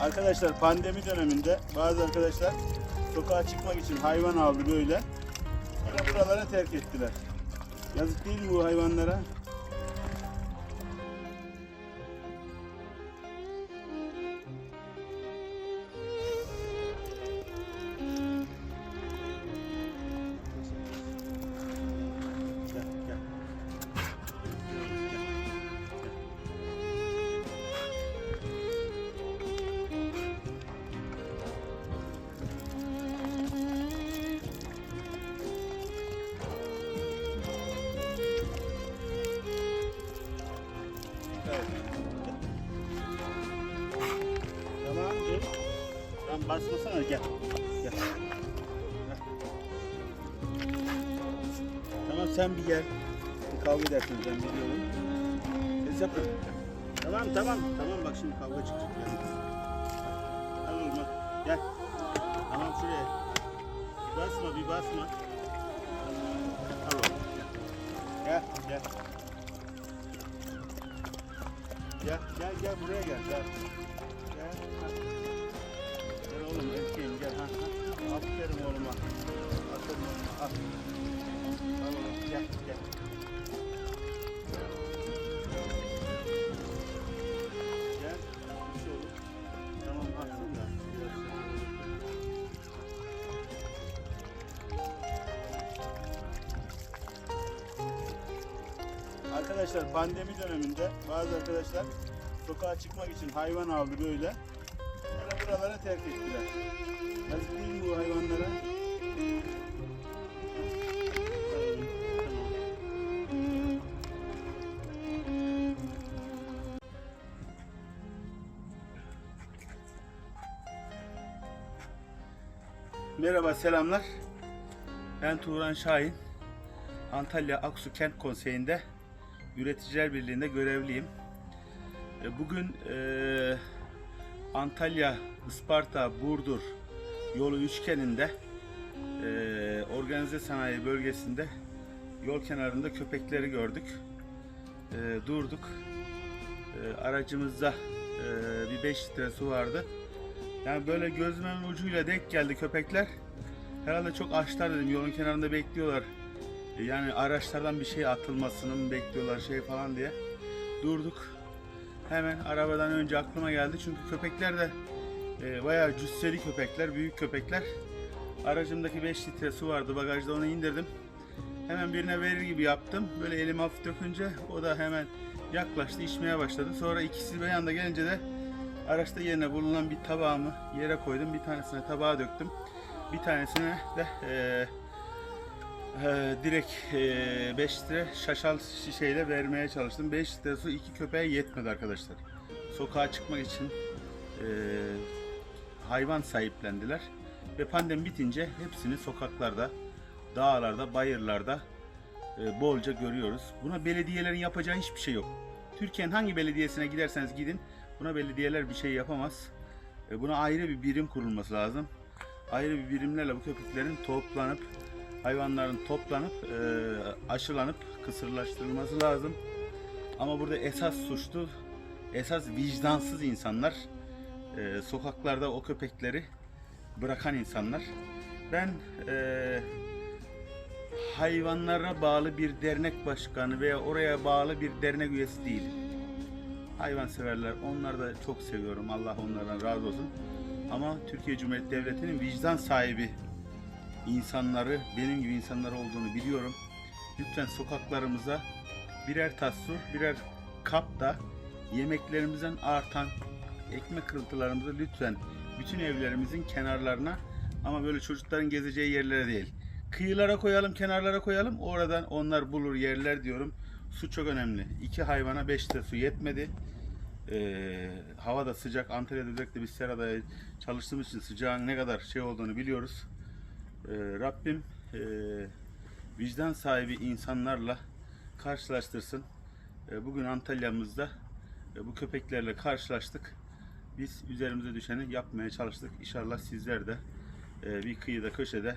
Arkadaşlar pandemi döneminde bazı arkadaşlar sokağa çıkmak için hayvan aldı böyle. Sonra terk ettiler. Yazık değil mi bu hayvanlara? Tamam basmasana gel. Gel. Tamam sen bir gel. Bir kavga edersin ben biliyorum. Ses yapın. Tamam tamam tamam bak şimdi kavga çıkacak. Gel. Oğlum al. Gel. Tamam şuraya. Bir basma bir basma. Oğlum. Gel gel. Gel gel gel buraya gel. Gel. Aferin oğluma. Aferin oğluma al. Oğlum gel gel. Gel. Şey. Tamam. Arkadaşlar pandemi döneminde bazı arkadaşlar sokağa çıkmak için hayvan aldı böyle. Sonra buralara terk ettiler. Merhaba, selamlar. Ben Tuğran Şahin. Antalya Aksu Kent Konseyi'nde Üreticiler Birliği'nde görevliyim. E, Bugün e, Antalya, Isparta, Burdur yolu üçgeninde e, organize sanayi bölgesinde yol kenarında köpekleri gördük. E, durduk. E, aracımızda e, bir 5 litre su vardı. Yani böyle gözümün ucuyla denk geldi köpekler. Herhalde çok açlar dedim. Yolun kenarında bekliyorlar. E, Yani araçlardan bir şey atılmasını bekliyorlar şey falan diye. Durduk. Hemen arabadan önce aklıma geldi. Çünkü köpekler de e, bayağı cüsseli köpekler, büyük köpekler. Aracımdaki 5 litre su vardı bagajda onu indirdim. Hemen birine verir gibi yaptım. Böyle elim hafif dökünce o da hemen yaklaştı, içmeye başladı. Sonra ikisi bir anda gelince de araçta yerine bulunan bir tabağımı yere koydum. Bir tanesine tabağa döktüm. Bir tanesine de e, ee, direkt 5 litre şaşal şişeyle vermeye çalıştım. 5 litre su iki köpeğe yetmedi arkadaşlar. Sokağa çıkmak için e, hayvan sahiplendiler. Ve pandemi bitince hepsini sokaklarda, dağlarda, bayırlarda e, bolca görüyoruz. Buna belediyelerin yapacağı hiçbir şey yok. Türkiye'nin hangi belediyesine giderseniz gidin buna belediyeler bir şey yapamaz. E, buna ayrı bir birim kurulması lazım. Ayrı bir birimlerle bu köpeklerin toplanıp hayvanların toplanıp e, aşılanıp kısırlaştırılması lazım. Ama burada esas suçlu, esas vicdansız insanlar, e, sokaklarda o köpekleri bırakan insanlar. Ben hayvanlara bağlı bir dernek başkanı veya oraya bağlı bir dernek üyesi değilim. Hayvanseverler, onları da çok seviyorum. Allah onlardan razı olsun. Ama Türkiye Cumhuriyeti Devleti'nin vicdan sahibi insanları, benim gibi insanlar olduğunu biliyorum. Lütfen sokaklarımıza birer tas su, birer kap da yemeklerimizden artan ekmek kırıntılarımızı lütfen bütün evlerimizin kenarlarına ama böyle çocukların gezeceği yerlere değil. Kıyılara koyalım, kenarlara koyalım. Oradan onlar bulur yerler diyorum. Su çok önemli. İki hayvana 5 litre su yetmedi. Ee, hava da sıcak. Antalya'da özellikle biz serada çalıştığımız için sıcağın ne kadar şey olduğunu biliyoruz. Ee, Rabbim e, vicdan sahibi insanlarla karşılaştırsın. Ee, bugün Antalya'mızda e, bu köpeklerle karşılaştık. Biz üzerimize düşeni yapmaya çalıştık. İnşallah sizler de e, bir kıyıda köşede